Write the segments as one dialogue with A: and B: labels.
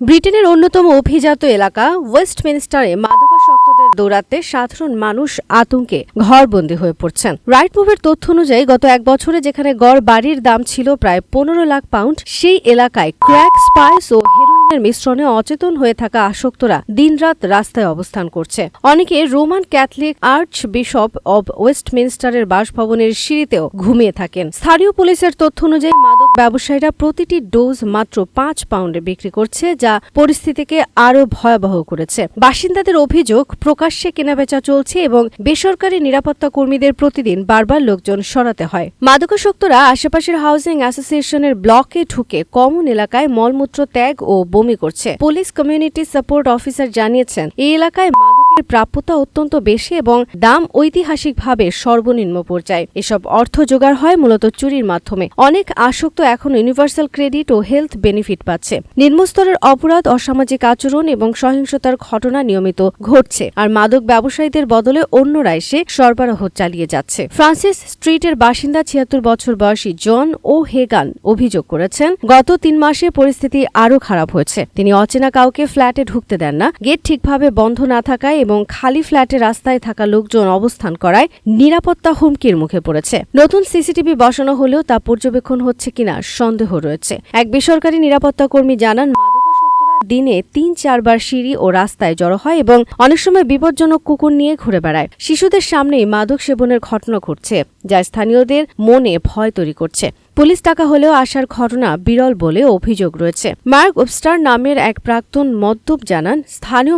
A: ব্রিটেনের অন্যতম অভিজাত এলাকা ওয়েস্টমিনস্টারে মাদকাসক্তদের দৌড়াতে সাধারণ মানুষ আতঙ্কে ঘরবন্দি হয়ে পড়ছেন। রাইট মুভের তথ্য অনুযায়ী, গত এক বছরে যেখানে গড় বাড়ির দাম ছিল প্রায় পনেরো লাখ পাউন্ড, সেই এলাকায় ক্র্যাক স্পাইস ও হেরোইনের মিশ্রণে অচেতন হয়ে থাকা আসক্তরা দিনরাত রাস্তায় অবস্থান করছে। অনেকে Roman Catholic archbishop of ওয়েস্টমিনস্টারের বাসভবনের সিঁড়িতেও ঘুমিয়ে থাকেন। স্থানীয় পুলিশের তথ্য অনুযায়ী মাদক ব্যবসায়ীরা প্রতিটি ডোজ মাত্র পাঁচ পাউন্ডে বিক্রি করছে, যা পরিস্থিতিকে আরও ভয়াবহ করেছে। বাসিন্দাদের অভিযোগ, প্রকাশ্যে কেনাবেচা চলছে এবং বেসরকারি নিরাপত্তা কর্মীদের প্রতিদিন বারবার লোকজন সরাতে হয়। মাদকাসক্তরা আশেপাশের হাউজিং অ্যাসোসিয়েশনের ব্লকে ঢুকে কমন এলাকায় মলমূত্র ত্যাগ ও বমি করছে। পুলিশ কমিউনিটি সাপোর্ট অফিসার জানিয়েছেন এই এলাকায় প্রাপ্যতা অত্যন্ত বেশি এবং দাম ঐতিহাসিকভাবে সর্বনিম্ন পর্যায়ে। এসব অর্থ জোগাড় হয় মূলত চুরির মাধ্যমে। অনেক আসক্ত এখন ইউনিভার্সাল ক্রেডিট ও হেলথ বেনিফিট পাচ্ছে। নিম্নস্তরের অপরাধ, অসামাজিক আচরণ এবং সহিংসতার ঘটনা নিয়মিত ঘটছে আর মাদক ব্যবসায়ীদের বদলে অন্যরা এসে সরবরাহ চালিয়ে যাচ্ছে। ফ্রান্সিস স্ট্রিটের বাসিন্দা ছিয়াত্তর বছর বয়সী জন ও হেগান অভিযোগ করেছেন, গত তিন মাসে পরিস্থিতি আরও খারাপ হয়েছে। তিনি অচেনা কাউকে ফ্ল্যাটে ঢুকতে দেন না। গেট ঠিকভাবে বন্ধ না থাকায় এবং খালি ফ্ল্যাটে রাস্তায় থাকা লোকজন অবস্থান করায় নিরাপত্তা হুমকির মুখে পড়েছে। নতুন সিসিটিভি বসানো হলেও তা পর্যবেক্ষণ হচ্ছে কিনা সন্দেহ রয়েছে। এক বেসরকারি নিরাপত্তা কর্মী জানান দিনে তিন চারবার সিঁড়ি ও রাস্তায় জড়ো হয় এবং অনেক সময় বিপজ্জনক কুকুর নিয়ে ঘুরে বেড়ায়। শিশুদের সামনেই মাদক সেবনের ঘটনা ঘটছে, যা স্থানীয়দের মনে ভয় তৈরি করছে। পুলিশ টাকা হলেও আসার ঘটনা বিরল বলে অভিযোগ রয়েছে। মার্ক ওবস্টার নামের এক প্রাক্তন মদ্যপ জানান, স্থানীয়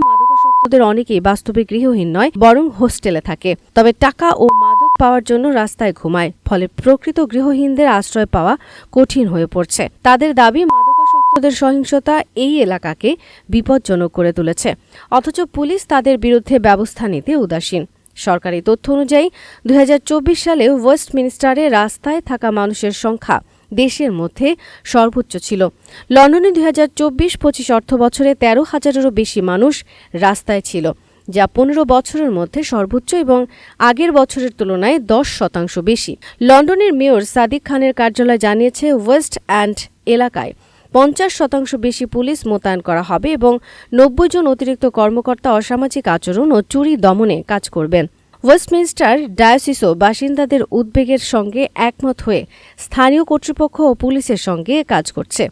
A: মাদকাসক্তদের অনেকেই বাস্তবে গৃহহীন নয়, বরং হোস্টেলে থাকে। তবে টাকা ও মাদক পাওয়ার জন্য রাস্তায় ঘুমায়, ফলে প্রকৃত গৃহহীনদের আশ্রয় পাওয়া কঠিন হয়ে পড়ছে। তাদের দাবি, মাদকাসক্তদের সহিংসতা এই এলাকাকে বিপজ্জনক করে তুলেছে। অথচ পুলিশ তাদের বিরুদ্ধে ব্যবস্থা নিতে উদাসীন। সরকারি তথ্য অনুযায়ী, দুই হাজার চব্বিশ সালে ওয়েস্টমিনিস্টারে রাস্তায় থাকা মানুষের সংখ্যা দেশের মধ্যে সর্বোচ্চ ছিল। লন্ডনে দুই হাজার চব্বিশ পঁচিশ অর্থ বছরে তেরো হাজারেরও বেশি মানুষ রাস্তায় ছিল, যা পনেরো বছরের মধ্যে সর্বোচ্চ এবং আগের বছরের তুলনায় দশ শতাংশ বেশি। লন্ডনের মেয়র সাদিক খানের কার্যালয় জানিয়েছে, ওয়েস্ট অ্যান্ড এলাকায় পঞ্চাশ শতাংশ বেশি পুলিশ মোতায়েন করা হবে এবং নব্বই জন অতিরিক্ত কর্মকর্তা অসামাজিক আচরণ ও চুরি দমনে কাজ করবেন। ওয়েস্টমিনস্টার ডায়োসিসও বাসিন্দাদের উদ্বেগের সঙ্গে একমত হয়ে স্থানীয় কর্তৃপক্ষ ও পুলিশের সঙ্গে কাজ করছে।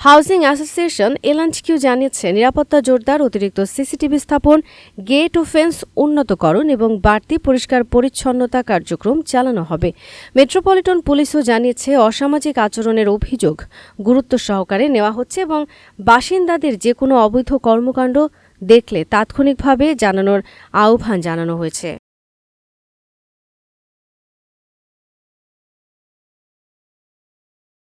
A: হাউজিং অ্যাসোসিয়েশন এলান্টকিউ জানিয়েছে, নিরাপত্তা জোরদার, অতিরিক্ত সিসিটিভি স্থাপন, গেট ও ফেন্স উন্নতকরণ এবং বাড়তি পরিষ্কার পরিচ্ছন্নতা কার্যক্রম চালানো হবে। মেট্রোপলিটন পুলিশও জানিয়েছে, অসামাজিক আচরণের অভিযোগ গুরুত্ব সহকারে নেওয়া হচ্ছে এবং বাসিন্দাদের যে কোনো অবৈধ কর্মকাণ্ড দেখলে তাৎক্ষণিকভাবে জানানোর আহ্বান জানানো হয়েছে।